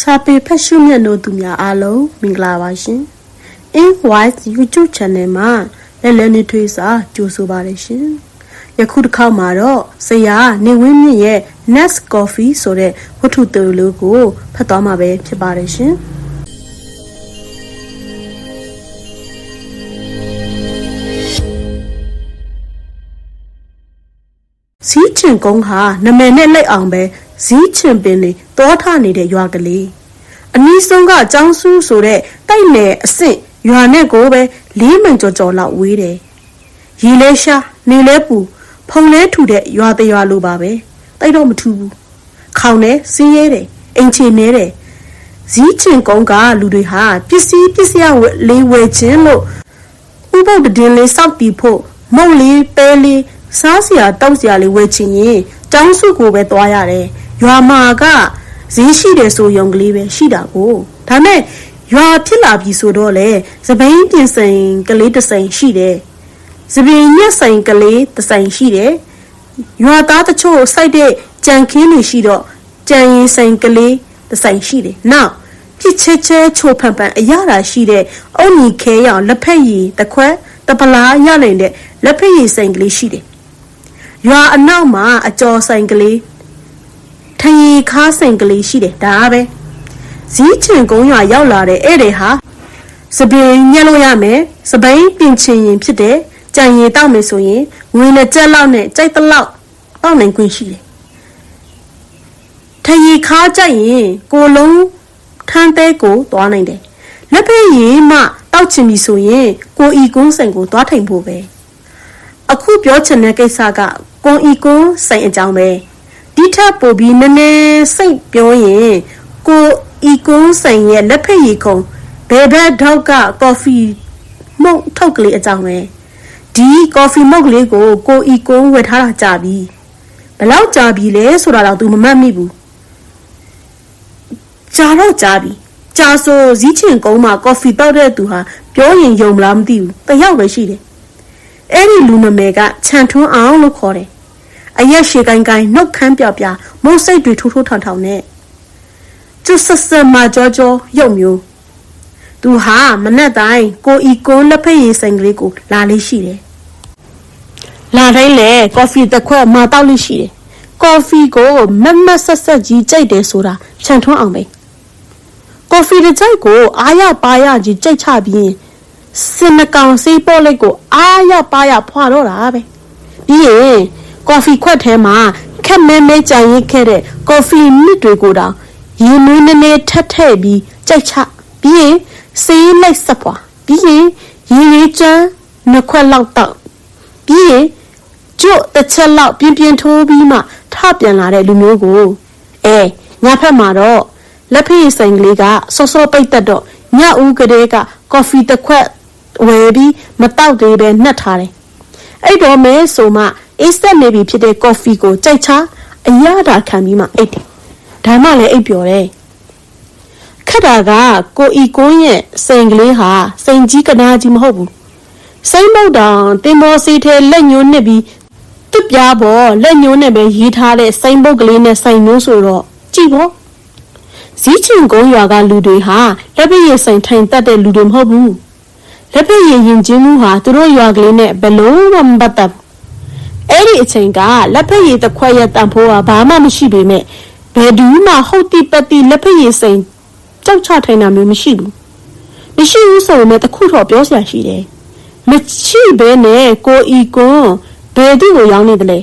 စာပေဖတ်ရှုမျက်နှာသူများအားလုံးမင်္ဂလာပါရှင်။ Inwise YouTube Channel မှာလက်လက်နေထွေးစာကြိုဆိုပါရရှင်။ယခုတစ်ခေါက်မှာတော့ဆရာနေဝင်းမြင့်ရဲ့ Nest Coffee ဆိုတဲ့ဝတ္ထုတူလို့ကိုဖတ်သွားမှာပဲဖြစ်ပါတယ်ရှင်။ဇီးချင်ကုန်းဟာနမယ်နဲ့လိုက်အောင်ပဲ ဇီးချင်ပင်တွေတောထနေတဲ့ရွာကလေးအနီးဆုံးကကျောင်းစုဆိုတဲ့တိုက်နယ်အစ်စ်ရွာနဲ့ကိုပဲလေးမန်ကြော်ကြော်လောက်ဝေးတယ်ရီလဲရှာနေလဲပူဖုံလဲထူတဲ့ရွာတရွာလိုပါပဲတိုက်တော့မထူဘူးခေါင်နဲ့စင်းရဲတယ်အိမ်ချေနေတယ်ဇီးချင်ကုန်းကလူတွေဟာပစ္စည်းပစ္စယလေးဝယ်ခြင်းလို့ဥပုပ်တည်င်းလေးစောက်တီဖို့မုတ်လေးပဲလေးစားစရာတောက်စရာလေးဝယ်ချင်ရင်ကျောင်းစုကိုပဲသွားရတယ် ရွာမှာကဈေးရှိတယ်ဆိုရုံကလေးပဲရှိတာကိုဒါမဲ့ရွာဖြစ်လာပြီဆိုတော့လေသပိန်ပြင်ဆိုင်ကလေးတစ်ဆိုင်ရှိတယ်သပင်ညက်ဆိုင်ကလေးတစ်ဆိုင်ရှိတယ်ရွာသားတချို့စိုက်တဲ့ကြံခင်းတွေရှိတော့ကြံရင်ဆိုင်ကလေးတစ်ဆိုင်ရှိတယ်နောက်ပြစ်ချဲချဲချိုဖန်ဖန်အရသာရှိတဲ့အုံညီခဲရောင်လက်ဖက်ရည်တစ်ခွက်တပလားရနိုင်တဲ့လက်ဖက်ရည်ဆိုင်ကလေးရှိတယ်ရွာအနောက်မှာအကျော်ဆိုင်ကလေး ထရီခါဆိုင်ကလေးရှိတယ်ဒါပဲဇီးချင်ကုန်းရွာရောက်လာတဲ့ဧည့်သည်ဟာစပင်းညက်လို့ရမယ်စပိန်ပြင်ချင်ရင်ဖြစ်တယ်ကြံရင်တောက်မယ်ဆိုရင်ငွေနဲ့ကြက်လောက်နဲ့ကြိုက်တလောက်တောက်နိုင်ခွင့်ရှိတယ်ထရီခါကြိုက်ရင်ကိုလုံးထန်းသေးကိုသွားနိုင်တယ်လက်ဖက်ရည်မှတောက်ချင်ပြီဆိုရင်ကိုဤကုန်းဆိုင်ကိုသွားထိုင်ဖို့ပဲအခုပြောချင်တဲ့ကိစ္စကကွန်ဤကွန်းဆိုင်အကြောင်းပဲ ဒီထက်ပိုပြီးနည်းနည်းစိတ်ပြောရင်ကိုဤကွန်းဆိုင်ရဲ့လက်ဖက်ရည်ခုံဘယ်ဘက်တော့ကကော်ဖီမုတ်ထုတ်ကလေးအကြောင်းပဲဒီကော်ဖီမုတ်ကလေးကိုကိုဤကွန်းဝယ်ထားတာကြာပြီဘယ်လောက်ကြာပြီလဲဆိုတာတော့ तू မမှတ်မိဘူးကြာတော့ကြာပြီကြာဆိုဇီးချင်ကုန်းမှာကော်ဖီတောက်တဲ့သူဟာပြောရင်ယုံမလားမသိဘူးတယောက်ပဲရှိတယ်အဲ့ဒီလူနမယ်ကခြံထွန်းအောင်လို့ခေါ်တယ်။ အရက်ရှည်ကိုင်းကိုင်းနှုတ်ခမ်းပြပြမုတ်စိတ်တွေထိုးထိုးထောင်ထောင်နဲ့ကျွတ်ဆက်ဆက်မကြောကြောရုပ်မျိုးသူဟာမနဲ့တိုင်းကိုဤကွန်းလက်ဖက်ရည်ဆိုင်ကလေးကိုလာလေးရှိတယ်။လာတိုင်းလေကော်ဖီတစ်ခွက်မတောက်လေးရှိတယ်။ကော်ဖီကိုမက်မက်ဆက်ဆက်ကြီးကြိုက်တယ်ဆိုတာခြံထွန်းအောင်ပဲ။ကော်ဖီတစ်ကြိုက်ကိုအားရပါရကြီးကြိုက်ချပြီးစင်နကောင်စေးပေါ်လိုက်ကိုအားရပါရဖွာတော့တာပဲပြီးရင် ကော်ဖီခွက်ထဲမှာခက်မဲမဲကြံရစ်ခဲ့တဲ့ကော်ဖီနစ်တွေကိုတောင်ရေနွေးနည်းနည်းထက်ထည့်ပြီးကြိုက်ချပြီးရင်စေးလိုက်ဆက်ပွားပြီးရင်ရေရေချမ်းနှစ်ခွက်လောက်တောက်ပြီးရင်ကျွတ်တစ်ချက်လောက်ပြင်းပြင်းထိုးပြီးမှထပြန်လာတဲ့လူမျိုးကိုအဲညဖက်မှာတော့လက်ဖေးဆိုင်ကလေးကစောစောပိတ်တက်တော့ညဦးကလေးကကော်ဖီတစ်ခွက်ဝယ်ပြီးမတောက်သေးပဲနှက်ထားတယ်။အဲ့တော့မဲဆိုမှ အေးဆက်နေပြီဖြစ်တဲ့ကော်ဖီကိုကြိုက်ချအရသာခံပြီးမှအိတ်တယ်။ဒါမှလည်းအိတ်ပျော်တယ်။ခက်တာကကိုဤကုန်းရဲ့စိန်ကလေးဟာစိန်ကြီးကနာကြီးမဟုတ်ဘူး။စိန်မုတ်တောင်တင်မောစီထဲလက်ညှိုးနှစ်ပြီးသူ့ပြားပေါ်လက်ညှိုးနဲ့ပဲရေးထားတဲ့စိန်ပုတ်ကလေးနဲ့ဆိုင်မျိုးဆိုတော့ကြည့်ပေါ့။ဇီးချင်ကုန်းရွာကလူတွေဟာလက်ပြည့်ရဆိုင်ထိုင်တက်တဲ့လူတွေမဟုတ်ဘူး။လက်ဖက်ရည်ရင်ကျင်းမှုဟာသူတို့ရွာကလေးနဲ့ဘလို့မှမပတ်သက်ဘူး အဲ့ဒီအချိန်ကလက်ဖက်ရည်တစ်ခွက်ရဲ့တန်ဖိုးကဘာမှမရှိပေမဲ့ဘယ်သူမှဟုတ်တိပတ်တိလက်ဖက်ရည်စိန်ကြောက်ချထိုင်တာမျိုးမရှိဘူးမရှိဘူးဆိုပေမဲ့တခုတော့ပြောစရာရှိတယ်မရှိဘဲနဲ့ကိုဤကွန်းဘယ်သူကိုရောင်းနေတယ်လဲ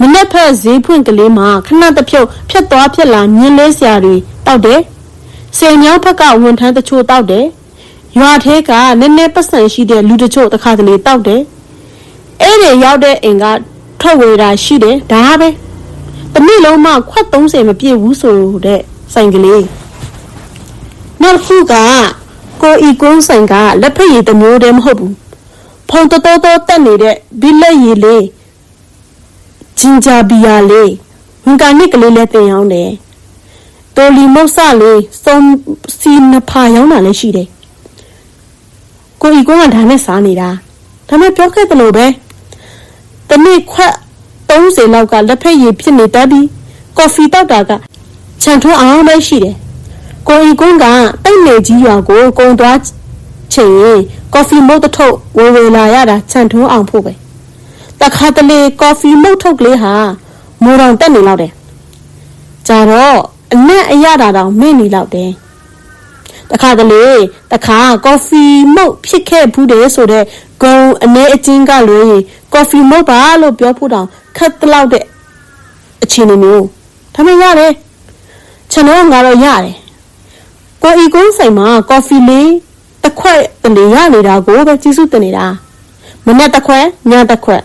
မနေ့ဖက်ဈေးဖွင့်ကလေးမှာခဏတစ်ဖြုတ်ဖြတ်သွားဖြတ်လာမြင်းလဲစရာတွေတောက်တယ်ဆယ်မြောင်းဖက်ကဝန်ထမ်းတချို့တောက်တယ်ရွာထဲကနည်းနည်းပတ်စံရှိတဲ့လူတချို့တခါတလေတောက်တယ် အဲ့ဒီရောက်တဲ့အိမ်ကထွက်ဝေတာရှိတယ်ဒါပဲတမိလုံးမှခွက်30မပြည့်ဘူးဆိုတဲ့ဆိုင်ကလေးနောက်တစ်ခုကကိုဤကုန်းဆိုင်ကလက်ဖက်ရည်တစ်မျိုးတည်းမဟုတ်ဘူးဖုံတော်တော်တက်နေတဲ့ဘီလက်ရည်လေးဂျင်ဂျာဘီယာလေးဝန်ကနစ်ကလေးလည်းတင်ရောင်းတယ်တိုလီမုတ်ဆလေးစုံစီနဖာရောင်းတာလည်းရှိတယ်ကိုဤကုန်းကဒါနဲ့စားနေတာဒါမဲ့ပြောခဲ့တယ်လို့ပဲ တနေ့ခွက်30လောက်ကလက်ဖက်ရည်ဖြစ်နေတတ်ပြီးကော်ဖီတောက်တာကခြံထွန်းအောင်ပဲရှိတယ်ကိုအီကွန်းကတိတ်နေကြီးရွာကိုကုံသွားချိန်ရင်ကော်ဖီမုတ်တစ်ထုပ်ဝေဝေလာရတာခြံထုံးအောင်ဖို့ပဲတခါတလေကော်ဖီမုတ်ထုပ်ကလေးဟာမိုးတောင်တက်နေလောက်တယ်ကြတော့အနက်အရတာတောင်မင်းနေလောက်တယ်တခါတလေတခါကော်ဖီမုတ်ဖြစ်ခဲ့ဘူးတယ်ဆိုတော့ ဂုံအနေအချင်းကလွေကော်ဖီမုတ်ပါလို့ပြောဖို့တောင်ခက်တလောက်တဲ့အခြေအနေမျိုးဒါမှရတယ်ကျွန်တော်ငါတော့ရတယ်ကိုအီကုန်းဆိုင်မှာကော်ဖီလေးတစ်ခွက်တလေရနေတာကိုပဲကြီးစုတင်နေတာမနေ့တစ်ခွက်ညတစ်ခွက်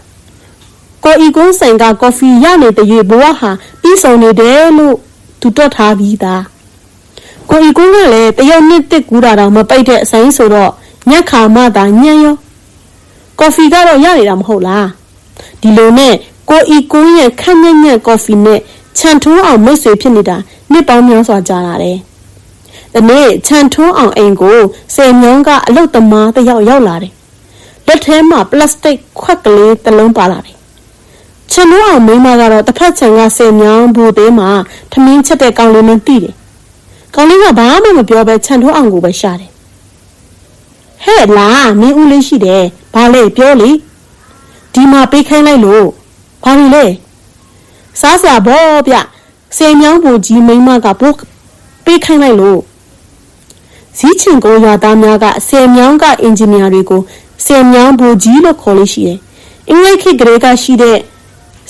ကိုအီကုန်းဆိုင်ကကော်ဖီရနေတဲ့ရေဘဝဟာပြီးဆုံးနေတယ်လို့သူတွက်ထားပြီးသားကိုအီကုန်းကလည်းတရုတ်နှစ်တစ်ကူတာတော့မပိတ်တဲ့အဆိုင်ဆိုတော့ညက်ခါမှသာညံ့ရော ကော်ဖီကတော့ရနေတာမဟုတ်လားဒီလိုနဲ့ကိုအီကုန်းရဲ့ခက်ညံ့ညံ့ကော်ဖီနဲ့ခြံထိုးအောင်မိတ်ဆွေဖြစ်နေတာနှစ်ပေါင်းများစွာကြာလာတယ်။ဒီနေ့ခြံထိုးအောင်အိမ်ကိုဆယ်မြောင်းကအလုတ်သမားတစ်ယောက်ရောက်လာတယ်။လက်ထဲမှာပလတ်စတစ်ခွက်ကလေးတစ်လုံးပါလာတယ်။ခြံထိုးအောင်မိန်းမကတော့တစ်ဖက်ခြံကဆယ်မြောင်းဘူသေးမှာထမင်းချက်တဲ့ကောင်လေးနဲ့တီးတယ်။ကောင်လေးကဘာမှမပြောဘဲခြံထိုးအောင်ကိုပဲရှာတယ်။ ဟဲ့လားမင်းဦးလေးရှိတယ်။ဘာလဲပြောလေ။ဒီမှာပေးခိုင်းလိုက်လို့ဘာလို့လဲ။စားစရာဘောဗျဆယ်မြောင်းဘူကြီးမိန်းမကပို့ပေးခိုင်းလိုက်လို့ဇီးချင်ကိုရွာသားများကဆယ်မြောင်းကအင်ဂျင်နီယာတွေကိုဆယ်မြောင်းဘူကြီးလို့ခေါ်လို့ရှိတယ်။အင်္ဂလိပ်ခေတ်ကလေးကရှိတဲ့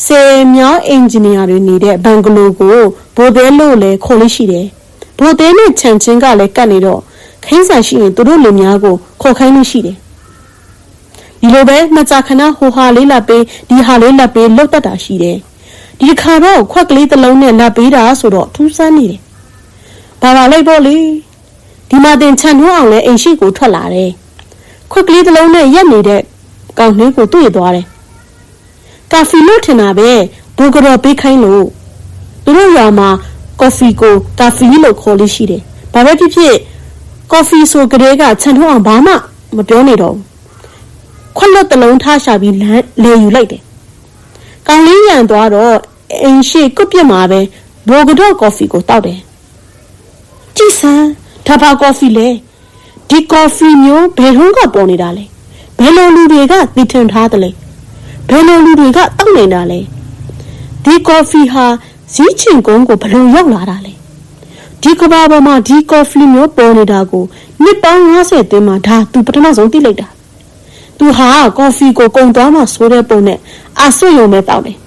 ဆယ်မြောင်းအင်ဂျင်နီယာတွေနေတဲ့ဘန်ဂလိုကိုဘိုဒဲလို့လည်းခေါ်လို့ရှိတယ်။ဘိုဒဲနဲ့ခြံချင်းကလည်းကတ်နေတော့ ခိုင်းစာရှိရင်သူတို့လူများကိုခေါ်ခိုင်းလို့ရှိတယ်။ဒီလိုပဲမကြာခဏဟိုဟာလေးလာပေးဒီဟာလေးလာပေးလောက်တတ်တာရှိတယ်။ဒီခါတော့ခွက်ကလေးတစ်လုံးနဲ့လက်ပေးတာဆိုတော့ထူးဆန်းနေတယ်။ဘာပါလိုက်ပေါ့လေ။ဒီမှာတင်ခြံထွန်းအောင်လဲအိမ်ရှိကိုထွက်လာတယ်။ခွက်ကလေးတစ်လုံးနဲ့ရက်နေတဲ့ကောင်လေးကိုတွေ့သွားတယ်။ကာဖီလို့ထင်တာပဲဘူကတော့ပေးခိုင်းလို့သူတို့ရွာမှာကော်ဖီကိုကာဖီလို့ခေါ်လို့ရှိတယ်။ဘာပဲဖြစ်ဖြစ် ကော်ဖီဆိုကလေးကခြံထွန်းအောင်ဘာမှမပြောနေတော့ဘူး။ခွက်လွတ်တစ်လုံးထားရှာပြီးလမ်းလေယူလိုက်တယ်။ကောင်လေးရန်သွားတော့အိမ်ရှိကုတ်ပြစ်မှာပဲဘော်ကတော့ကော်ဖီကိုတောက်တယ်ကြည်စမ်းဒါပါကော်ဖီလေဒီကော်ဖီမျိုးဘယ်ထုံးကပေါ်နေတာလဲဘယ်လိုလူတွေကတည်ထင်ထားတယ်လဲဘယ်လိုလူတွေကတောက်နေတာလဲဒီကော်ဖီဟာဇီးချင်ကုန်းကိုဘယ်လိုရောက်လာတာလဲ ဒီကဘာပေါ်မှာဒီကော်ဖီမျိုးပေါ်နေတာကိုနှစ်ပေါင်း50တင်းမှာဒါသူပထမဆုံးသိလိုက်တာသူဟာကော်ဖီကိုကုံသွားမှဆိုတဲ့ပုံနဲ့အာဆွရုံပဲတောက်တယ်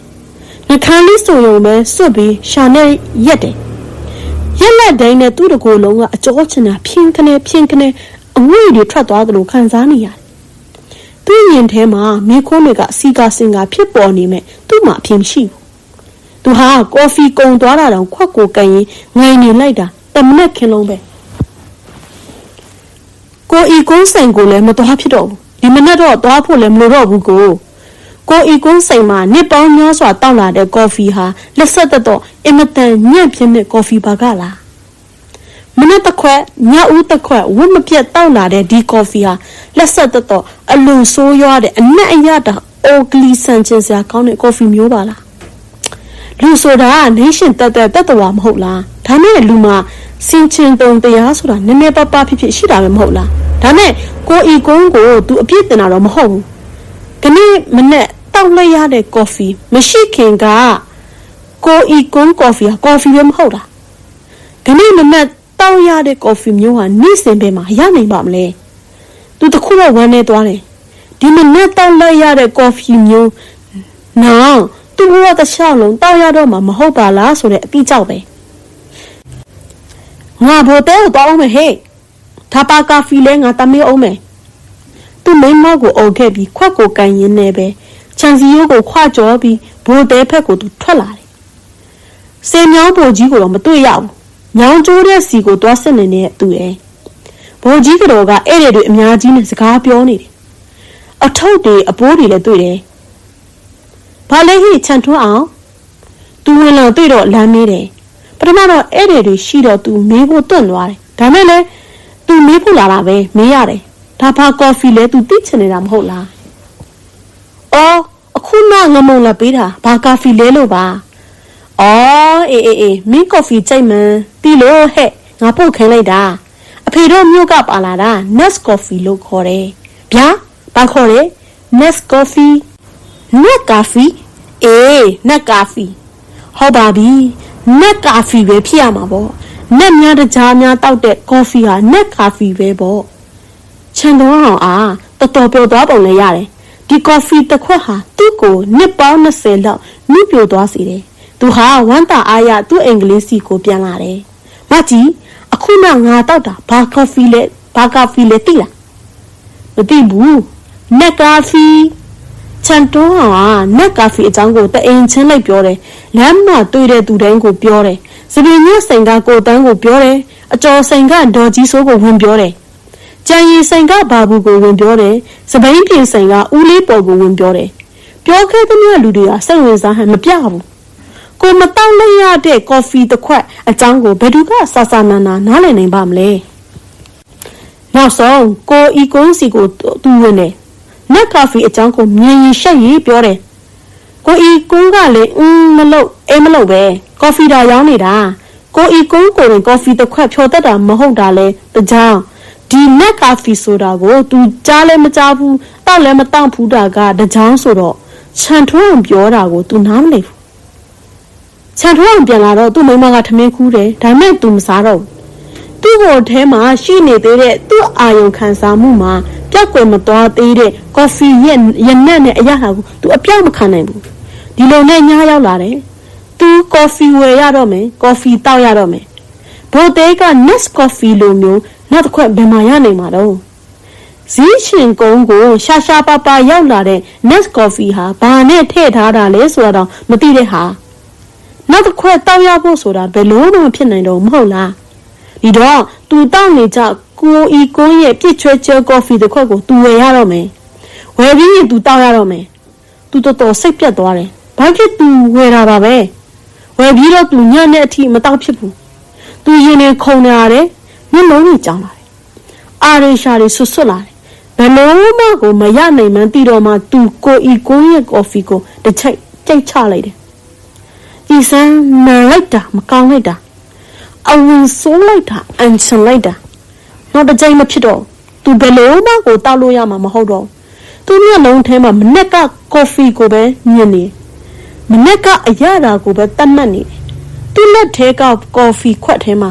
နှခမ်းလေးဆိုရုံပဲစွတ်ပြီးရှာနဲ့ရက်တယ်ရက်လက်တိုင်းနဲ့သူ့တကိုယ်လုံးကအကြောချင်တာဖြင်းခနဲ့ဖြင်းခနဲ့အငွေ့တွေထွက်သွားသလိုခံစားနေရတယ်။သူ့ရင်ထဲမှာမိခိုးတွေကအစီကစင်ကဖြစ်ပေါ်နေမဲ့သူ့မှာအဖြစ်မရှိဘူး။ သူဟာကော်ဖီကုံသွားတာတောင်ခွက်ကိုကန်ရင်ငိုင်နေလိုက်တာတမနဲ့ခင်းလုံးပဲ။ကိုအီကုန်းဆိုင်ကိုလည်းမတော်ဖြစ်တော့ဘူး။ဒီမနဲ့တော့သွားဖို့လည်းမလိုတော့ဘူးကို။ကိုအီကုန်းဆိုင်မှာနှစ်ပေါင်းများစွာတောက်လာတဲ့ကော်ဖီဟာလက်ဆက်သက်တော့အင်မတန်ညံ့ပြင်းတဲ့ကော်ဖီပါကလားမနေ့တစ်ခွက်ညဦးတစ်ခွက်ဝတ်မပြတ်တောက်လာတဲ့ဒီကော်ဖီဟာလက်ဆက်သက်တော့အလွန်ဆိုးရွားတဲ့အနက်အရတာအိုဂလီဆန်ချင်စရာကောင်းတဲ့ကော်ဖီမျိုးပါလား လူဆိုတာကနေရှင်တက်တက်တက်တော်မဟုတ်လားဒါနဲ့လူမှာစင်ချင်တုံတရားဆိုတာနည်းနည်းပါးပါးဖြစ်ဖြစ်ရှိတာပဲမဟုတ်လားဒါနဲ့ကိုအီကုန်းကို तू အပြစ်တင်တာတော့မဟုတ်ဘူးခဏမနဲ့တောက်လိုက်ရတဲ့ကော်ဖီမရှိခင်ကကိုအီကွန်ကော်ဖီဟာကော်ဖီပဲမဟုတ်လားခဏမနဲ့တောက်ရတဲ့ကော်ဖီမျိုးဟာနေ့စဉ်ပဲမှာရနိုင်ပါမလဲသူတခုတော့ဝမ်းနေသွားတယ်ဒီမနဲ့တောက်လိုက်ရတဲ့ကော်ဖီမျိုးနောင် သူ့ဘဝတစ်လျှောက်လုံးတောက်ရတော့မှာမဟုတ်ပါလားဆိုတဲ့အတိကြောက်ပဲငါဘိုတဲကိုတောက်အောင်မယ်ဟေ့ဒါပါကာဖီလဲငါတမေးအောင်မယ်သူမိမကိုအုပ်ခဲ့ပြီးခွက်ကိုကန်ရင်းနေပဲခြံစီရိုးကိုခွကြောပြီးဘိုတဲဖက်ကိုသူထွက်လာတယ်။စေမြောင်းဘိုကြီးကိုတော့မတွေ့ရဘူး။ညောင်းကျိုးတဲ့စီကိုသွားစစ်နေတဲ့သူရဲ့ဘိုကြီးကတော့ကအဲ့တဲ့တွေအများကြီးနဲ့စကားပြောနေတယ်။အထုပ်တွေအပိုးတွေလည်းတွေ့တယ်။ ဘာလဲဟိခြံထွန်းအောင်သူဝင်လာတွေ့တော့လမ်းမေးတယ်။ပထမတော့အဲ့တဲ့တွေရှိတော့သူမေးဖို့တွန့်သွားတယ်။ဒါမဲ့လည်းသူမေးဖို့လာတာပဲမေးရတယ်။ဒါဘာကော်ဖီလဲသူသိချင်နေတာမဟုတ်လား။အော်အခုမှငမုံလာပေးတာဘာကာဖီလဲလို့ပါ။အော်အေးအေးအေးမင်းကော်ဖီကြိုက်မှန်းတီလို့ဟဲ့ငါပုတ်ခိုင်းလိုက်တာအဖေတို့မြို့ကပါလာတာ Nest Coffee လို့ခေါ်တယ်ဗျာဘာခေါ်လဲ Nest Coffee Nest Coffee အေး Nest Coffee ဟုတ်ပါပြီ Nest Coffee ပဲဖြစ်ရမှာပေါ့နက်များတကြားများတောက်တဲ့ coffee ဟာ Nest Coffee ပဲပေါ့ချန်တော်အောင်အားတော်တော်ပျော်သွားပုံလည်းရတယ်ဒီ coffee တစ်ခွက်ဟာသူ့ကိုနှစ်ပေါင်း20လောက်နှိပြိုသွားစေတယ်သူဟာဝမ်းသာအားရသူ့အင်္ဂလိပ်စီကိုပြန်လာတယ်မကြီးအခုမှငါတောက်တာဘာ coffee လဲဘာ coffee လဲသိလားမသိဘူးနက် coffee ချန်တွန်းဟာနက်ကာဖီအကြောင်းကိုတအိမ်ချင်းလိုက်ပြောတယ်လမ်းမှာတွေ့တဲ့သူတိုင်းကိုပြောတယ်စပင်းညက်ဆိုင်ကကိုတန်းကိုပြောတယ်အကျော်ဆိုင်ကဒေါ်ကြီးစိုးကိုဝင်ပြောတယ်ကြံရီဆိုင်ကဘာဘူးကိုဝင်ပြောတယ်စပိန်ပြင်ဆိုင်ကဦးလေးပေါ်ကိုဝင်ပြောတယ်ပြောခဲ့တဲ့လူတွေကစိတ်ဝင်စားဟန်မပြဘူးကိုမတောက်လိုက်ရတဲ့ကော်ဖီတစ်ခွက်အကြောင်းကိုဘယ်သူကဆာဆာနာနာနားလည်နိုင်ပါမလဲနောက်ဆုံးကိုအီကွန်းစီကိုသူဝင်တယ် နက်ကာဖီအကြောင်းကိုမြင်ရင်ရှက်ရေးပြောတယ်ကိုအီကွန်းကလည်းအင်းမလို့အေးမလို့ပဲကော်ဖီတာရောင်းနေတာကိုအီကွန်းကိုရင်ကော်ဖီတစ်ခွက်ဖြော်တတ်တာမဟုတ်တာလဲတကြောင်ဒီနက်ကာဖီဆိုတာကို तू ကြားလဲမကြားဘူးတောက်လဲမတောက်ဘူးတာကတကြောင်ဆိုတော့ခြံထွန်းပြောတာကို तू နားမလည်ဘူးခြံထွန်းပြန်လာတော့သူ့မိမကထမင်းခူးတယ်ဒါမဲ့ तू မစားတော့ဘူးသူ့ကိုယ်ထဲမှာရှိနေသေးတဲ့သူ့အာယုံခံစားမှုမှာ ပြက်ကွယ်မသွားသေးတဲ့ကော်ဖီရဲ့ရနက်နဲ့အရာဟာကို तू အပြောက်မခံနိုင်ဘူးဒီလိုနဲ့ညှားရောက်လာတယ် तू ကော်ဖီဝယ်ရတော့မယ်ကော်ဖီတောက်ရတော့မယ်ဘိုတဲက Nest Coffee လိုမျိုးနောက်တစ်ခွက်ဘယ်မှာရနိုင်မှာတော့ဇီးရှင်ကုန်းကိုရှာရှာပါပါရောက်လာတဲ့ Nest Coffee ဟာဘာနဲ့ထည့်ထားတာလဲဆိုတာတော့မသိတဲ့ဟာနောက်တစ်ခွက်တောက်ရဖို့ဆိုတာဘယ်လို့မှဖြစ်နိုင်တော့မဟုတ်လားဒီတော့သူတောက်နေကြ ကိုအီကွန်းရဲ့ပြစ်ချွဲချဲကော်ဖီတစ်ခွက်ကိုသူဝယ်ရတော့မယ်ဝယ်ပြီးရင်သူတောက်ရတော့မယ်သူတော်တော်စိတ်ပြတ်သွားတယ်ဘာဖြစ်သူဝယ်တာပါပဲဝယ်ပြီးတော့သူညနဲ့အထိမတောက်ဖြစ်ဘူးသူရင်နေခုန်နေရတယ်မျက်လုံးကြီးကြောင်လာတယ်အာရေရှာတွေဆွတ်ဆွတ်လာတယ်ဘယ်လိုမှကိုမရနိုင်မှန်းသိတော့မှသူကိုအီကွန်းရဲ့ကော်ဖီကိုတစ်ချိုက်ကြိတ်ချလိုက်တယ်ဒီစမ်းနာလိုက်တာမကောင်းလိုက်တာအဝင်ဆိုးလိုက်တာအန်ချန်လိုက်တာ နောက်တစ်ချိန်မဖြစ်တော့သူဘယ်လိုမှကိုတောက်လို့ရမှာမဟုတ်တော့သူမျက်လုံးထဲမှာမနက်ကကော်ဖီကိုပဲမြင်နေမနက်ကအရသာကိုပဲတတ်မှတ်နေတယ်သူ့လက်ထဲကကော်ဖီခွက်ထဲမှာ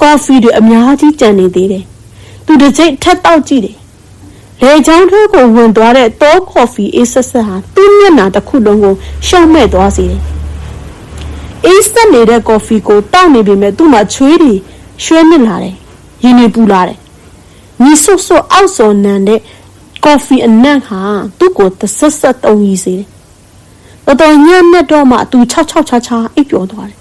ကော်ဖီတွေအများကြီးကျန်နေသေးတယ်သူတစ်ချိန်ထက်တောက်ကြည့်တယ်လေချောင်းထဲကိုဝင်သွားတဲ့တောကော်ဖီအေးဆက်ဆက်ဟာသူ့မျက်နှာတစ်ခုလုံးကိုရှုံ့မဲ့သွားစေတယ်အေးဆက်နေတဲ့ကော်ဖီကိုတောက်နေပြီမဲ့သူ့မှာချွေးတွေရွှဲနစ်လာတယ် ရင်းနေပူလာတယ်ညီဆုပ်ဆုပ်အောက်စော်နံတဲ့ကော်ဖီအနံ့ဟာသူ့ကိုတဆက်ဆက်တုံကြီးစေတယ်တော်တော်ညံ့နဲ့တော့မှသူ၆၆ချာချာအိပ်ပျော်သွားတယ်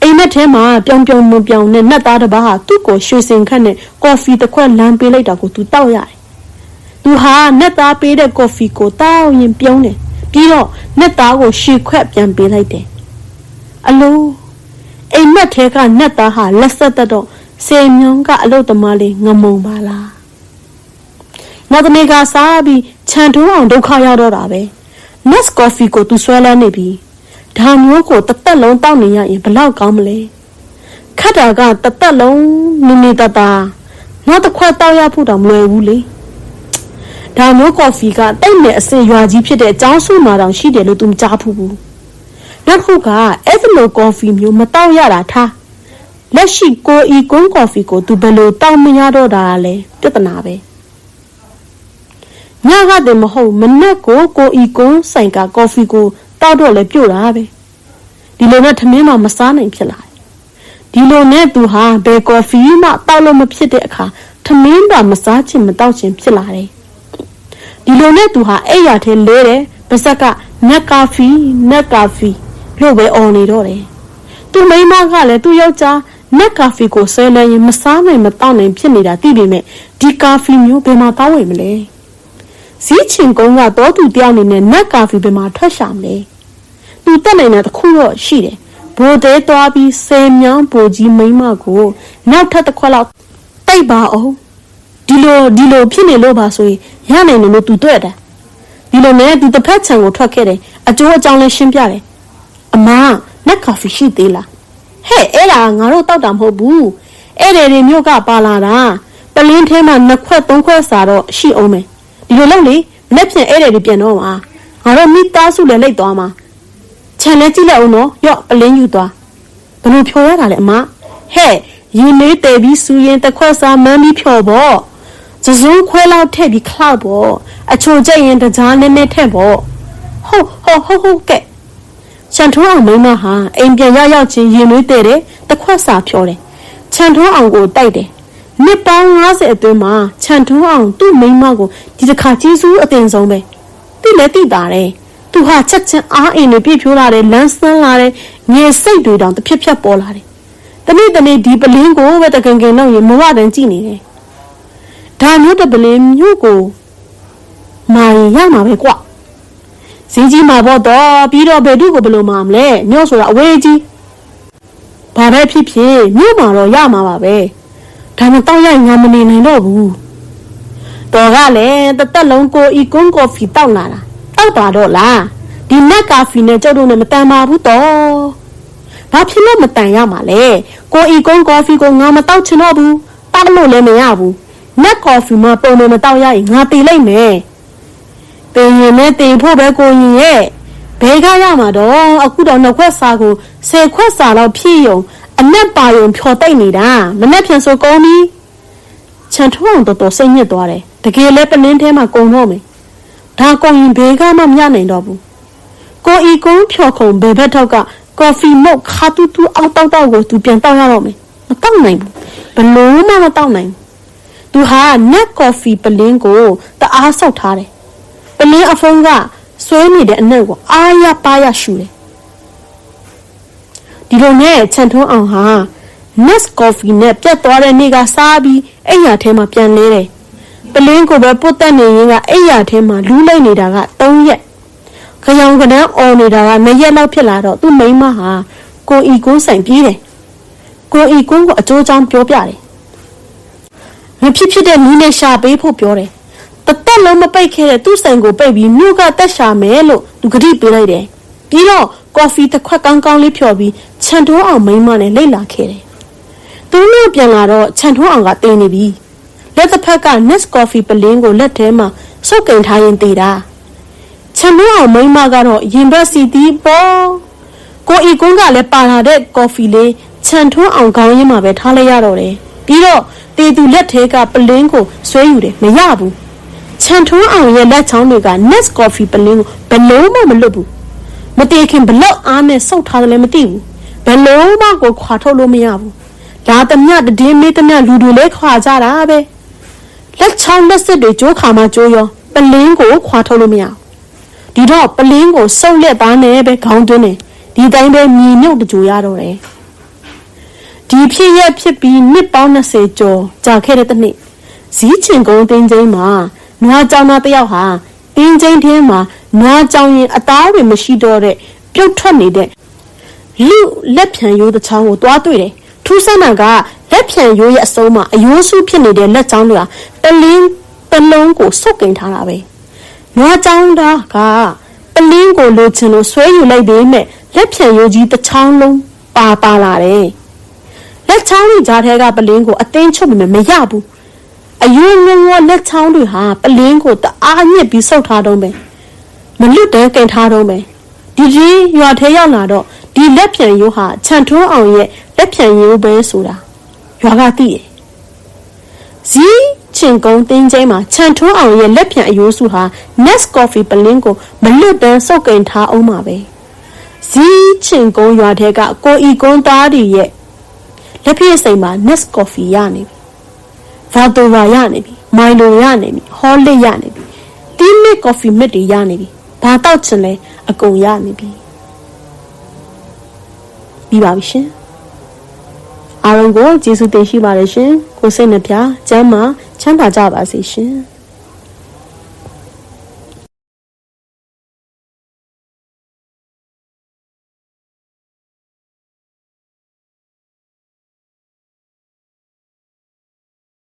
အိမ်မက်ထဲမှာပြောင်ပြောင်မပြောင်နဲ့နှက်သားတစ်ပါးဟာသူ့ကိုရွှေစင်ခတ်နဲ့ကော်ဖီတစ်ခွက်လမ်းပေးလိုက်တာကိုသူတောက်ရတယ်သူဟာနှက်သားပေးတဲ့ကော်ဖီကိုတောက်ရင်ပြုံးတယ်ပြီးတော့နှက်သားကိုရှေခွက်ပြန်ပေးလိုက်တယ်အလိုအိမ်မက်ထဲကနှက်သားဟာလက်ဆက်သက်တော့ စေမြုံကအလုတ်သမားလေးငမုံပါလားနောက်တနေ့ကစားပြီးခြံထိုးအောင်ဒုက္ခရောက်တော့တာပဲ Nest Coffee ကိုသူဆွဲလန်းနေပြီဒါမျိုးကိုတစ်သက်လုံးတောက်နေရရင်ဘလောက်ကောင်းမလဲခတ်တာကတစ်သက်လုံးနူနေတတာနောက်တစ်ခွက်တောက်ရဖို့တောင်မလွယ်ဘူးလေဒါမျိုးကော်ဖီကတိတ်မဲ့အစင်ရွာကြီးဖြစ်တဲ့အကြောင်းစုမှာတောင်ရှိတယ်လို့သူမကြားဘူးဘူးနောက်တစ်ခုကအဲ့ဒီလိုကော်ဖီမျိုးမတောက်ရတာထား လက်ရှိကိုအီကွန်းကော်ဖီကိုသူဘယ်လိုတောက်မရတော့တာလဲပြဿနာပဲညကတည်းမဟုတ်မနေ့ကိုကိုအီကွန်းဆိုင်ကကော်ဖီကိုတောက်တော့လဲပြုတ်တာပဲဒီလိုနဲ့ထမင်းမှမစားနိုင်ဖြစ်လာတယ်ဒီလိုနဲ့သူဟာဘယ်ကော်ဖီမှတောက်လို့မဖြစ်တဲ့အခါထမင်းပါမစားချင်မတောက်ချင်ဖြစ်လာတယ်ဒီလိုနဲ့သူဟာအဲ့ရထဲလဲတယ်ပါဇက်ကနက်ကာဖီနက်ကာဖီလို့ပဲအော်နေတော့တယ်သူမိမကလည်းသူ့ယောက်ျား နက်ကာဖီကိုဆဲလဲရင်မစားနိုင်မတောက်နိုင်ဖြစ်နေတာသိပေမဲ့ဒီကာဖီမျိုးဘယ်မှာတောက်ဝယ်မလဲဇီးချင်ကုန်းကတော့သူတယောက်အနေနဲ့နက်ကာဖီဘယ်မှာထွက်ရှာမလဲသူတက်နိုင်တာတခုတော့ရှိတယ်ဘိုတဲသွားပြီးဆယ်မြောင်းဘိုကြီးမိမကိုနောက်ထပ်တစ်ခွက်လောက်တိတ်ပါအောင်ဒီလိုဒီလိုဖြစ်နေလို့ပါဆိုရင်ရနိုင်တယ်လို့သူတွေ့တာဒီလိုနဲ့သူတစ်ဖက်ခြံကိုထွက်ခဲ့တယ်အကျိုးအကြောင်းလည်းရှင်းပြတယ်အမနက်ကာဖီရှိသေးလား ဟဲ့အဲ့ဒါငါတို့တောက်တာမဟုတ်ဘူးဧည့်သည်တွေမြို့ကပါလာတာပလင်းထဲမှာနှစ်ခွက်သုံးခွက်စာတော့ရှိအောင်မယ်ဒီလိုလုပ်လေမနေ့ပြန်ဧည့်သည်တွေပြန်တော့မှာငါတို့မိသားစုလည်းလိုက်သွားမှာခြံလဲကြည့်လိုက်အောင်နော်ရော့ပလင်းယူသွားဘယ်လိုဖြော်ရတာလဲအမဟဲ့ရင်လေးတဲပြီးစူရင်တစ်ခွက်စာမန်းပြီးဖြော်ပေါ့စစုံခွဲလောက်ထည့်ပြီးခလောက်ပေါ့အချိုကျက်ရင်တကြားနည်းနည်းထည့်ပေါ့ဟုတ်ဟုတ်ဟုတ်ဟုတ်ကဲ့ ချန်ထွန်းအောင်မိန်းမဟာအိမ်ပြန်ရောက်ရောက်ချင်းရင်နှွေးတဲ့တယ်တခွက်စာဖြောတယ်ချန်ထွန်းအောင်ကိုတိုက်တယ်နှစ်ပေါင်း90အတွင်းမှာချန်ထွန်းအောင်သူ့မိန်းမကိုဒီတစ်ခါကြီးစုအတင်ဆုံးပဲတိလည်းတိတာတယ်သူဟာချက်ချင်းအားအိမ်တွေပြည့်ဖြိုးလာတယ်လမ်းဆန်းလာတယ်ငယ်စိတ်တွေတောင်တစ်ဖြက်ဖြက်ပေါ်လာတယ်တနေ့တနေ့ဒီပလင်းကိုပဲတကင်ကင်တော့ရင်မဝတန်ကြည့်နေတယ်ဒါမျိုးတပလင်းမျိုးကိုမာရင်ရမှာပဲကွာ စင်းကြီးမှာပေါ့တော့ပြီးတော့ဘယ်သူကိုဘယ်လိုမှမလဲညော့ဆိုတာအဝေးကြီးဘာပဲဖြစ်ဖြစ်မြို့မှာတော့ရမှာပါပဲဒါမှတောက်ရိုက်ငါမနေနိုင်တော့ဘူးတော်ကလည်းတသက်လုံးကိုဤကွန်းကော်ဖီတောက်လာတာတောက်ပါတော့လားဒီနက်ကာဖီနဲ့ကျုပ်တို့နဲ့မတန်ပါဘူးတော့ဘာဖြစ်လို့မတန်ရမှာလဲကိုဤကွန်းကော်ဖီကိုငါမတောက်ချင်တော့ဘူးတောက်လို့လည်းမရဘူးနက်ကော်ဖီမှာပုံမှန်မတောက်ရရင်ငါတေလိုက်မယ် တင်ရင်နဲ့တင်ဖို့ပဲကိုရင်ရဲ့ဘဲကရမှာတော့အခုတော့နှစ်ခွက်စာကိုဆယ်ခွက်စာတော့ဖြည့်ယုံအနက်ပါယုံဖြော်တိတ်နေတာမနဲ့ဖြန်ဆိုကုန်ပြီချန်ထုံးအောင်တော်တော်စိတ်ညစ်သွားတယ်တကယ်လဲပလင်းထဲမှာကုန်တော့မယ်ဒါကုန်ရင်ဘဲကမှမရနိုင်တော့ဘူးကိုဤကုန်းဖြော်ခုံဘဲဘက်ထောက်ကကော်ဖီမုတ်ခါတူတူအောက်တောက်တောက်ကိုသူပြန်တောက်ရတော့မယ်မတောက်နိုင်ဘူးဘလို့မှမတောက်နိုင်ဘူးသူဟာနက်ကော်ဖီပလင်းကိုတအားဆောက်ထားတယ် ပလင်းအဖုံးကဆွဲနေတဲ့အနက်ကိုအာရပါရရှူတယ်ဒီလိုနဲ့ချန်ထွန်းအောင်ဟာ Nest Coffee နဲ့ပြတ်သွားတဲ့နေ့ကစားပြီးအိယာထဲမှာပြန်လဲတယ်ပလင်းကိုပဲပုတ်တက်နေရင်ကအိယာထဲမှာလူးလိုက်နေတာက3ရက်ခရောင်ကနန်းអော်နေတာက2ရက်လောက်ဖြစ်လာတော့သူ့မိန်းမဟာကိုအီကုန်းဆိုင်ပြေးတယ်ကိုအီကုန်းကိုအကျိုးချောင်းပြောပြတယ်မဖြစ်ဖြစ်တဲ့နီးနဲ့ရှာပေးဖို့ပြောတယ် တသက်လုံးမပိတ်ခဲ့တဲ့သူ့ဆိုင်ကိုပိတ်ပြီးမြို့ကတက်ရှာမယ်လို့သူကတိပေးလိုက်တယ်။ပြီးတော့ကော်ဖီတစ်ခွက်ကောင်းကောင်းလေးဖြော်ပြီးခြံထိုးအောင်မိန်းမနဲ့လိတ်လာခဲ့တယ်။သူတို့ပြန်လာတော့ခြံထိုးအောင်ကတင်းနေပြီ။လက်တစ်ဖက်က Nest Coffee ပလင်းကိုလက်ထဲမှာစုပ်ကင်ထားရင်တည်တာ။ခြံထိုးအောင်မိန်းမကတော့ရင်ဘက်စီတီးပေါ်ကိုအီကွန်းကလည်းပါလာတဲ့ကော်ဖီလေးခြံထိုးအောင်ခေါင်းရင်းမှာပဲထားလိုက်ရတော့တယ်။ပြီးတော့တေသူလက်ထဲကပလင်းကိုဆွဲယူတယ်မရဘူး။ ချန်ထွန်းအောင်ရဲ့လက်ချောင်းတွေက Nest Coffee ပလင်းကိုဘယ်လုံးမှမလွတ်ဘူးမတည်ခင်ဘလောက်အားနဲ့စုပ်ထားတယ်လည်းမသိဘူးဘယ်လုံးမှကိုခွာထုတ်လို့မရဘူးလာသမျှတည်င်းမေးသမျှလူတွေလည်းခွာကြတာပဲလက်ချောင်းလက်စစ်တွေကြိုးခါမှကြိုးရောပလင်းကိုခွာထုတ်လို့မရဘူးဒီတော့ပလင်းကိုစုပ်လက်သားနဲ့ပဲခေါင်းသွင်းတယ်ဒီတိုင်းပဲမြေမြုပ်တကြိုရတော့တယ်ဒီဖြစ်ရက်ဖြစ်ပြီးနှစ်ပေါင်း20ကျော်ကြာခဲ့တဲ့တစ်နှစ်ဇီးချင်ကုန်းတင်းချင်းမှာ နွားကြောင်သားတစ်ယောက်ဟာတင်းချင်းထဲမှာနွားကြောင်ရင်အသားတွေမရှိတော့တဲ့ပြုတ်ထွက်နေတဲ့လူလက်ဖြံရိုးတစ်ချောင်းကိုတွားတွေ့တယ်ထူးဆန်းတာကလက်ဖြံရိုးရဲ့အစုံးမှာအယိုးစုဖြစ်နေတဲ့လက်ချောင်းတွေကပလင်းပလုံးကိုစုပ်ကင်ထားတာပဲနွားကြောင်သားကပလင်းကိုလိုချင်လို့ဆွဲယူလိုက်ပေမဲ့လက်ဖြံရိုးကြီးတစ်ချောင်းလုံးပါပါလာတယ်လက်ချောင်းကြီးကြားထဲကပလင်းကိုအတင်းချုပ်ပြီးမရဘူး အယွန်းငုံငေါလက်ချောင်းတွေဟာပလင်းကိုတအားညစ်ပြီးဆုတ်ထားတော့မယ်မလွတ်တန်းကင်ထားတော့မယ်ဒီကြီးရွာထဲရောက်လာတော့ဒီလက်ပြန်ရိုးဟာခြံထွန်းအောင်ရဲ့လက်ပြန်ရိုးပဲဆိုတာရွာကသိတယ်ဇီးချင်ကုန်းတင်းကျင်းမှာခြံထွန်းအောင်ရဲ့လက်ပြန်အယိုးစုဟာ Nest Coffee ပလင်းကိုမလွတ်တန်းဆုတ်ကင်ထားအောင်ပါပဲဇီးချင်ကုန်းရွာထဲကကိုအီကုန်းသားတွေရဲ့လက်ပြည့်စိမ်မှာ Nest Coffee ရနေပြီ ဗာတိုဗာရနေပြီမိုင်လိုရနေပြီဟောလစ်ရနေပြီတီးမစ်ကော်ဖီမစ်တွေရနေပြီဘာတောက်ချင်လဲအကုန်ရနေပြီပြီးပါပြီရှင်အားလုံးကိုကျေးဇူးတင်ရှိပါတယ်ရှင်ကိုစိတ်နှပြကျမ်းမာချမ်းသာကြပါစေရှင်